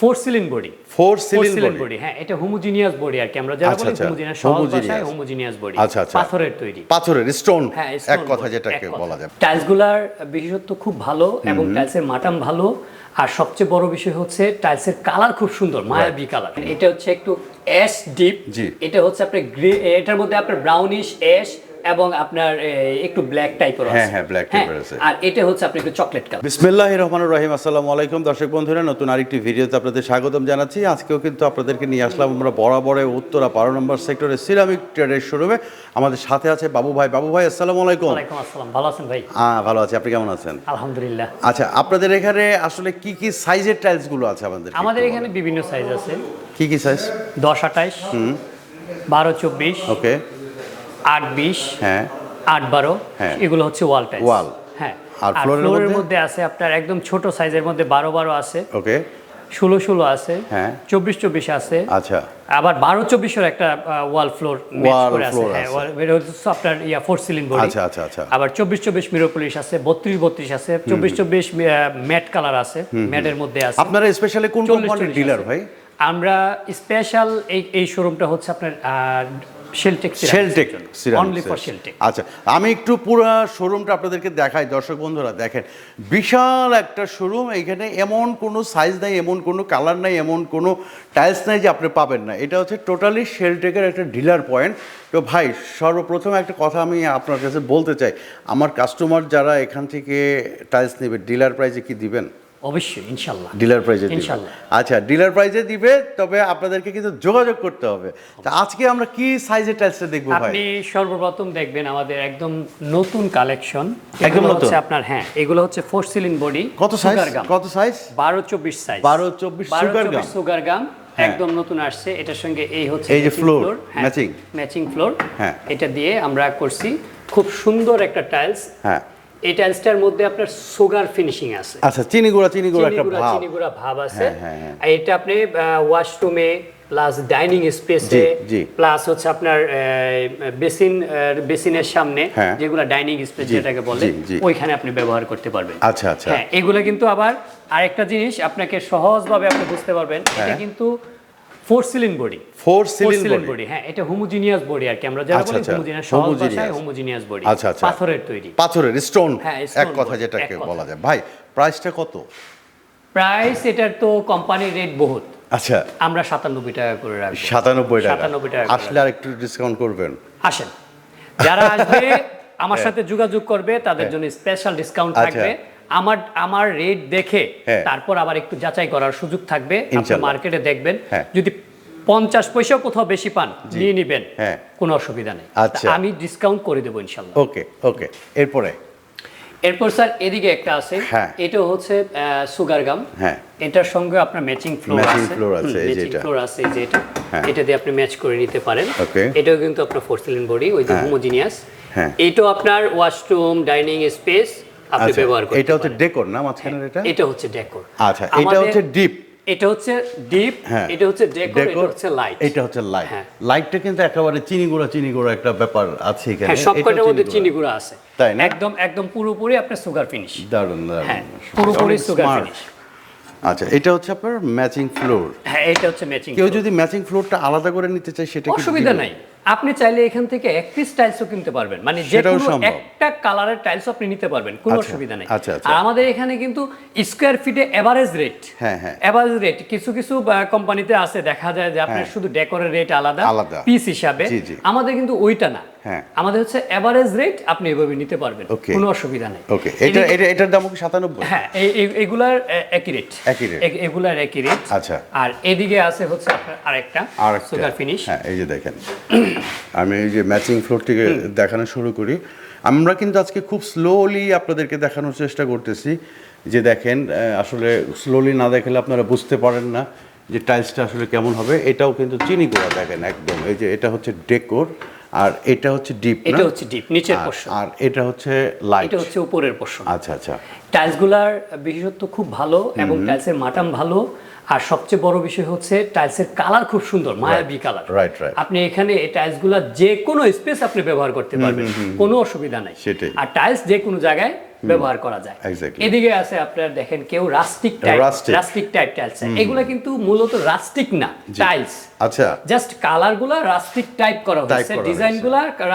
Four ceiling body four ceiling ceiling body হ্যাঁ এটা homogeneous body আর কি আমরা যারা আচ্ছা, বলি আচ্ছা, হোমোজিনিয়াস সহজ ভাষায়। হোমোজিনিয়াস বডি আচ্ছা, আচ্ছা। পাথরের তৈরি। পাথরের স্টোন হ্যাঁ এক কথা যেটাকে বলা যায়। টাইলসগুলার বিশেষত্ব খুব ভালো এবং টাইলসের মাটাম ভালো আর সবচেয়ে বড় বিষয় হচ্ছে টাইলসের কালার খুব সুন্দর মায়াবী কালার এটা হচ্ছে একটু অ্যাশ ডিপ। এটা হচ্ছে আপনার গ্রে এটার মধ্যে আপনার ব্রাউনিশ অ্যাশ এবং আপনার একটু ব্ল্যাক টাইপের আছে। হ্যাঁ, হ্যাঁ, black type-এর আছে। আর এটা হচ্ছে আপনার একটু চকলেট কালার বিসমিল্লাহ রহমান রহিম আসসালামু আলাইকুম। দর্শক বন্ধুরা নতুন আরেকটি ভিডিওতে আপনাদের স্বাগতম জানাচ্ছি। আজকেও কিন্তু আপনাদেরকে নিয়ে আসলাম আমরা বরাবরে উত্তরা বারো নম্বর সেক্টরে সিরামিক ট্রেডের শোরুমে। আমাদের সাথে আছে বাবু ভাই। বাবু ভাই আসসালামু আলাইকুম। ওয়ালাইকুম আসসালাম। ভালো আছেন ভাই? হ্যাঁ ভালো আছি। আপনি কেমন আছেন? আলহামদুলিল্লাহ। আচ্ছা আপনাদের এখানে আসলে কি কি সাইজের টাইলসগুলো আছে আমাদের? আমাদের এখানে বিভিন্ন সাইজ আছে। কি কি সাইজ দশ আঠাইশ বারো চব্বিশ ওকে আট বিশ হ্যাঁ। আট বারো হ্যাঁ। এগুলো হচ্ছে ওয়াল টাইলস Wall। হ্যাঁ। আর ফ্লোরের মধ্যে? আছে আপনার একদম ছোট সাইজের মধ্যে বারো বারো আছে। ওকে। ষোলো ষোলো আছে। হ্যাঁ। চব্বিশ চব্বিশ আছে। আচ্ছা। আবার বারো চব্বিশের একটা ওয়াল ফ্লোর করে আছে। floor হ্যাঁ হচ্ছে আপনার ইয়া ফোর সিলিং বডি আচ্ছা, আচ্ছা, আচ্ছা। আবার চব্বিশ চব্বিশ মিরো পুলিশ আছে বত্রিশ বত্রিশ আছে চব্বিশ চব্বিশ ম্যাট কালার আছে ম্যাটের মধ্যে আছে। আপনারা স্পেশালি কোন কোম্পানির ডিলার ভাই? আমরা স্পেশাল এই এই শোরুমটা হচ্ছে আপনার শেলটেক শেলটেক অনলি ফর শেলটেক আচ্ছা আমি একটু পুরো শোরুমটা আপনাদেরকে দেখাই দর্শক বন্ধুরা দেখেন। বিশাল একটা শোরুম এখানে এমন কোনো সাইজ নাই এমন কোনো কালার নাই এমন কোনো টাইলস নাই যে আপনি পাবেন না। এটা হচ্ছে টোটালি শেলটেকের একটা ডিলার পয়েন্ট তো ভাই সর্বপ্রথম একটা কথা আমি আপনার কাছে বলতে চাই। আমার কাস্টমার যারা এখান থেকে টাইলস নেবে ডিলার প্রাইসে কি দিবেন? অবশ্যই ইনশাল্লাহ। ডিলার প্রাইজে ইনশাল্লাহ। আচ্ছা ডিলার প্রাইজে দিবে তবে আপনাদেরকে কিন্তু যোগাযোগ করতে হবে। তা আজকে আমরা কি সাইজের টাইলসটা দেখব ভাই? আপনি সর্বপ্রথম দেখবেন আমাদের একদম নতুন কালেকশন একদম নতুন? হচ্ছে আপনার হ্যাঁ এগুলো হচ্ছে ফোর সিলিং বডি কত সাইজ কত সাইজ বারো চব্বিশ size 12 24 sugar gum? Sugar gum একদম নতুন আসছে। এটার সঙ্গে এই হচ্ছে এই যে floor, matching। ম্যাচিং ফ্লোর হ্যাঁ। এটা দিয়ে আমরা করছি খুব সুন্দর একটা টাইলস হ্যাঁ। এই টাইলসটার মধ্যে আপনার সুগার ফিনিশিং আছে আচ্ছা চিনি গুঁড়া চিনি গুঁড়া একটা ভাব চিনিগুড়া ভাব আছে হ্যাঁ, হ্যাঁ, হ্যাঁ। আর এটা আপনি ওয়াশরুমে প্লাস ডাইনিং স্পেসে। প্লাস হচ্ছে আপনার বেসিন বেসিনের সামনে হ্যাঁ। যেগুলো ডাইনিং স্পেস যেটাকে বলে। ওইখানে আপনি ব্যবহার করতে পারবেন আচ্ছা আচ্ছা হ্যাঁ এগুলো কিন্তু আবার আরেকটা জিনিস আপনাকে সহজভাবে আপনি বুঝতে পারবেন এটা হ্যাঁ। কিন্তু four ceiling body four ceiling body হ্যাঁ এটা হোমোজিনিয়াস বডি আর কি। আমরা যারা আচ্ছা, বলি হোমোজিনিয়াস সহজ ভাষায় হোমোজিনিয়াস বডি আচ্ছা আচ্ছা। পাথরের তৈরি। পাথরের স্টোন হ্যাঁ, এক কথা যেটাকে বলা যায়। ভাই প্রাইসটা কত? প্রাইস এটার তো কোম্পানির রেট বহুত। আচ্ছা। আমরা সাতানব্বই টাকা করে রাখব। সাতানব্বই টাকা। 97 টাকা আসলে আর একটু ডিসকাউন্ট করবেন। আসেন। যারা আসবে আমার সাথে যোগাযোগ করবে তাদের জন্য স্পেশাল ডিসকাউন্ট হ্যাঁ। আচ্ছা। থাকবে। আমার আমার রেট দেখে হ্যাঁ। তারপর আবার একটু যাচাই করার সুযোগ থাকবে আপনি মার্কেটে দেখবেন হ্যাঁ। যদি পঞ্চাশ পয়সা কোথাও বেশি পান নিয়ে নিবেন হ্যাঁ। কোনো অসুবিধা নেই আচ্ছা। আমি ডিসকাউন্ট করে দেবো ইনশাল্লাহ ওকে ওকে এরপরে এরপর স্যার এদিকে একটা আছে। এটা হচ্ছে সুগার গাম হ্যাঁ এটার সঙ্গে আপনার ম্যাচিং ফ্লোর আছে ম্যাচিং এটা। ফ্লোর আছে এই যে এটা। এটা দিয়ে আপনি ম্যাচ করে নিতে পারেন. এটাও কিন্তু আপনার ফোর সিলিং বডি ওই যে হোমোজিনিয়াস। এটাও আপনার ওয়াশরুম ডাইনিং স্পেস আপনি আচ্ছা ব্যবহার করতে এটা হচ্ছে। ডেকোর না মাঝখানের এটা? এটা হচ্ছে ডেকোর। আচ্ছা এটা হচ্ছে ডিপ। এটা হচ্ছে ডিপ হ্যাঁ এটা হচ্ছে ডেকোর এটা হচ্ছে লাইট। এটা হচ্ছে লাইট। হ্যাঁ। লাইটটা কিন্তু একেবারে চিনি গুঁড়া চিনি গুঁড়া একটা ব্যাপার আছে এখানে। হ্যাঁ সব এটাও কটার মধ্যে চিনি গুঁড়া আছে। তাই না? একদম একদম পুরোপুরি আপনার সুগার ফিনিশ দারুণ দারুণ। হ্যাঁ পুরোপুরি সুগার ফিনিশ আচ্ছা এটা হচ্ছে আপনার ম্যাচিং ফ্লোর হ্যাঁ এটা হচ্ছে ম্যাচিং কেউ যদি ম্যাচিং ফ্লোরটা আলাদা করে নিতে চায় সেটা অসুবিধা নাই। আপনি চাইলে এখান থেকে এক পিস টাইলসও কিনতে পারবেন মানে যে কোনো একটা কালারের টাইলস আপনি নিতে পারবেন কোনো আচ্ছা, অসুবিধা নেই আচ্ছা, আচ্ছা। আর আমাদের এখানে কিন্তু স্কোয়ার ফিটে এভারেজ রেট হ্যাঁ, হ্যাঁ। এভারেজ রেট কিছু কিছু কোম্পানিতে আছে দেখা যায় যে আপনার হ্যাঁ। শুধু ডেকোরের রেট আলাদা। পিস হিসাবে। আমাদের কিন্তু ওইটা না হ্যাঁ। আমাদের হচ্ছে এভারেজ রেট আপনি এভাবে নিতে পারবেন কোনো অসুবিধা নেই ওকে এটা এটা এটার দাম কি সাতানব্বই হ্যাঁ এই- এই- এগুলার একই রেট একই। এ- এগুলার একই রেট আচ্ছা। আর এদিকে আছে হচ্ছে আপনার আরেকটা সুগার ফিনিশ হ্যাঁ এই যে দেখেন আমি এই যে ম্যাচিং ফ্লোর থেকে দেখানো শুরু করি। আমরা কিন্তু আজকে খুব স্লোলি আপনাদেরকে দেখানোর চেষ্টা করতেছি যে দেখেন আসলে স্লোলি না দেখলে আপনারা বুঝতে পারেন না যে টাইলসটা আসলে কেমন হবে। এটাও কিন্তু চিনি গুঁড়া দেখেন একদম। এই যে এটা হচ্ছে ডেকোর আর এটা হচ্ছে ডিপ এটা হচ্ছে ডিপ নিচের আর- পোর্শন আর এটা হচ্ছে লাইট এটা হচ্ছে উপরের পোর্শন আচ্ছা আচ্ছা। টাইলসগুলার বিশেষত্ব খুব ভালো এবং টাইলসের মাটাম ভালো। আর সবচেয়ে বড় বিষয় হচ্ছে টাইলসের কালার খুব সুন্দর মায়াবী কালার রাইট রাইট আপনি এখানে এই টাইলসগুলো যে কোনো স্পেস আপনি ব্যবহার করতে পারবেন কোনো অসুবিধা নাই। সেটাই। আর টাইলস যে কোনো জায়গায় ব্যবহার করা যায়। এদিকে আছে আপনার দেখেন কেউ রাস্টিক রাস্টিক টাইপ টাইলস এগুলা কিন্তু মূলত রাস্টিক না টাইলস আচ্ছা। জাস্ট রাস্টিক টাইপ করা হয়েছে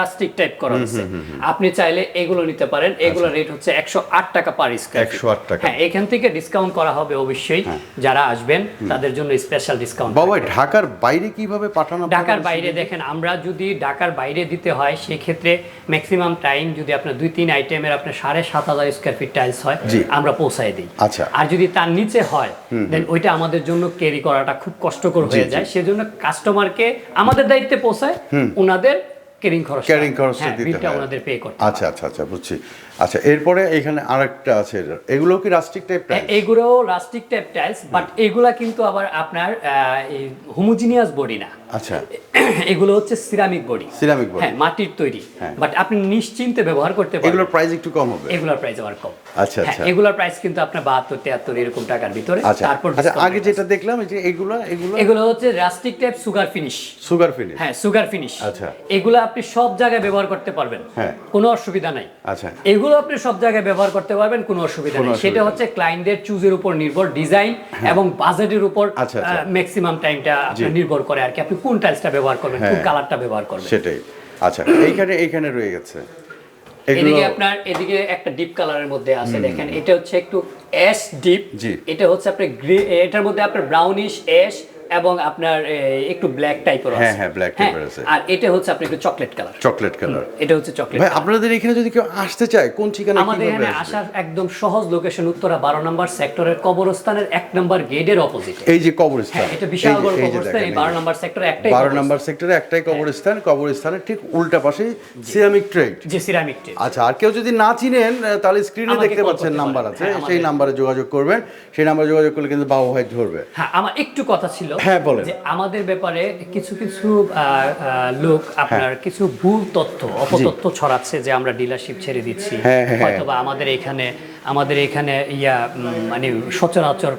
রাস্টিক টাইপ করা হয়েছে। আপনি চাইলে এগুলো নিতে পারেন। এগুলো রেট হচ্ছে একশো আট টাকা পার স্কয়ার 108 টাকা। হ্যাঁ এখান থেকে ডিসকাউন্ট করা হবে অবশ্যই। যারা আসবেন তাদের জন্য স্পেশাল ডিসকাউন্ট বাবা ঢাকার বাইরে কীভাবে পাঠানো ঢাকার বাইরে দেখেন আমরা যদি ঢাকার বাইরে দিতে হয় সেক্ষেত্রে ম্যাক্সিমাম টাইম যদি আপনার দুই তিন আইটেমের আপনার সাড়ে সাত হাজার স্কোয়ার ফিট টাইলস হয় আমরা পৌঁছায় দিই। আচ্ছা। আর যদি তার নিচে হয় দেন ওইটা আমাদের জন্য ক্যারি করাটা খুব কষ্টকর হয়ে যায়। সেজন্য কাস্টমারকে আমাদের দায়িত্বে পৌঁছায় ওনাদের ক্যারিং খরচ ক্যারিং খরচটা হ্যাঁ, দিতে হয়। ওনাদের পে করতে আচ্ছা আচ্ছা আচ্ছা বুঝছি। আচ্ছা এরপরে এখানে আরেকটা আছে। এগুলো কি রাস্টিক টাইপ এগুলো রাস্টিক টাইপ টাইলস বাট এগুলা কিন্তু আবার আপনার হোমোজিনিয়াস বডি না। আচ্ছা। এগুলো হচ্ছে সিরামিক বডি Ceramic body। হ্যাঁ মাটির তৈরি। হ্যাঁ। বাট আপনি নিশ্চিন্তে ব্যবহার করতে পারবেন। এগুলোর প্রাইস একটু কম হবে। এগুলোর প্রাইস আবার কম। আচ্ছা, হ্যাঁ, আচ্ছা। এগুলোর প্রাইস কিন্তু আপনার বাহাত্তর তিয়াত্তর এরকম টাকার ভিতরে। আচ্ছা তারপর আচ্ছা আগে যেটা দেখলাম যে এগুলো এগুলো এগুলো হচ্ছে rustic type sugar finish sugar finish হ্যাঁ সুগার ফিনিশ আচ্ছা। এগুলো আপনি সব জায়গায় ব্যবহার করতে পারবেন। হ্যাঁ। কোনো অসুবিধা নাই। আচ্ছা। এগুলো আপনি সব জায়গায় ব্যবহার করতে পারবেন কোনো অসুবিধা নেই। সেটা হচ্ছে ক্লায়েন্টের চুজের উপর নির্ভর ডিজাইন এবং বাজেটের উপর আচ্ছা, আচ্ছা। ম্যাক্সিমাম টাইমটা নির্ভর করে আর কি। আপনি কোন টাইলসটা ব্যবহার করবেন কোন হ্যাঁ। কালারটা ব্যবহার করবেন। সেটাই। আচ্ছা এইখানে এইখানে রয়ে গেছে। এদিকে আপনার এদিকে একটা ডিপ কালারের মধ্যে আছে দেখেন। এটা হচ্ছে একটু অ্যাশ ডিপ এটা হচ্ছে আপনার গ্রে এটার মধ্যে আপনার ব্রাউনিশ অ্যাশ এবং আপনার একটু ব্ল্যাক টাইপের আছে হ্যাঁ, হ্যাঁ, black type-এর আছে। আর এটা হচ্ছে আপনার একটু চকলেট কালার চকলেট কালার এটা হচ্ছে চকলেট ভাই আপনাদের এখানে যদি কেউ আসতে চায় কোন ঠিকানা আমাদের এখানে আসার একদম সহজ লোকেশন উত্তরা বারো নম্বর সেক্টরের কবরস্থানের এক নম্বর গেটের অপোজিটে এই যে কবরস্থান। হ্যাঁ এটা বিশাল বড় কবরস্থান এই এই বারো যে। নম্বর সেক্টরে একটাই বারো কবরস্থান। নম্বর সেক্টরে একটাই কবরস্থান কবরস্থানের ঠিক উল্টা পাশে সিরামিক ট্রেড যে সিরামিক টেপ আচ্ছা আর কেউ যদি না চিনেন তাহলে স্ক্রিনে দেখতে পাচ্ছেন নাম্বার আছে হ্যাঁ, সেই নাম্বারে যোগাযোগ করবেন। সেই নাম্বারে যোগাযোগ করলে কিন্তু বাবু ভাই ধরবে। হ্যাঁ আমার একটু কথা ছিল হ্যাঁ, বলেন। যে আমাদের ব্যাপারে কিছু কিছু লোক আপনার হ্যাঁ। কিছু ভুল তথ্য অপতথ্য ছড়াচ্ছে যে আমরা ডিলারশিপ ছেড়ে দিচ্ছি হ্যাঁ, হ্যাঁ। হয়তোবা আমাদের এখানে আমাদের এখানে ইয়া মানে সচরাচর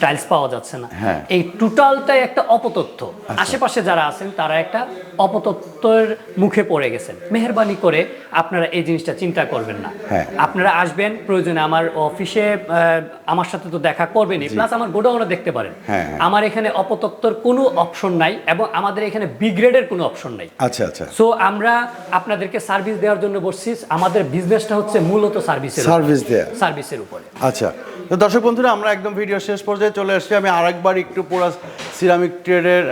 টাইলস পাওয়া যাচ্ছে না। হ্যাঁ। এই টোটালটাই একটা অপতথ্য। আশেপাশে যারা আছেন তারা একটা অপতথ্যের মুখে পড়ে গেছেন। মেহরবানি করে আপনারা এই জিনিসটা চিন্তা করবেন না। হ্যাঁ। আপনারা আসবেন প্রয়োজনে আমার অফিসে আমার সাথে তো দেখা করবেনই। প্লাস আমার গোডাউনে দেখতে পারেন। হ্যাঁ। আমার এখানে অপতত্ত্বর কোনো অপশন নাই এবং আমাদের এখানে বি গ্রেডের কোনো অপশন নাই। আচ্ছা আচ্ছা। সো আমরা আপনাদেরকে সার্ভিস দেওয়ার জন্য বসছি। আমাদের বিজনেসটা হচ্ছে মূলত সার্ভিসের সার্ভিস দেয়া। সার্ভিসের উপরে। আচ্ছা। তো দর্শক বন্ধুরা, আমরা একদম ভিডিও শেষ পর্যায়ে চলে আসছি। আমি আরেকবার একটু পুরো সিরামিক ট্রেডের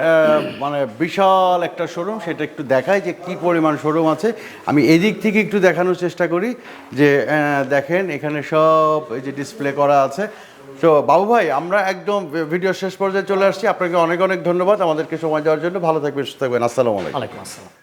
মানে বিশাল একটা শোরুম সেটা একটু দেখাই যে কি পরিমাণ শোরুম আছে। আমি এদিক থেকে একটু দেখানোর চেষ্টা করি যে দেখেন, এখানে সব এই যে ডিসপ্লে করা আছে। তো বাবু ভাই, আমরা একদম ভিডিও শেষ পর্যায়ে চলে আসছি। আপনাকে অনেক অনেক ধন্যবাদ আমাদেরকে সময় দেওয়ার জন্য। ভালো থাকবেন, সুস্থ থাকবেন। আসসালামু আলাইকুম। আসসালাম।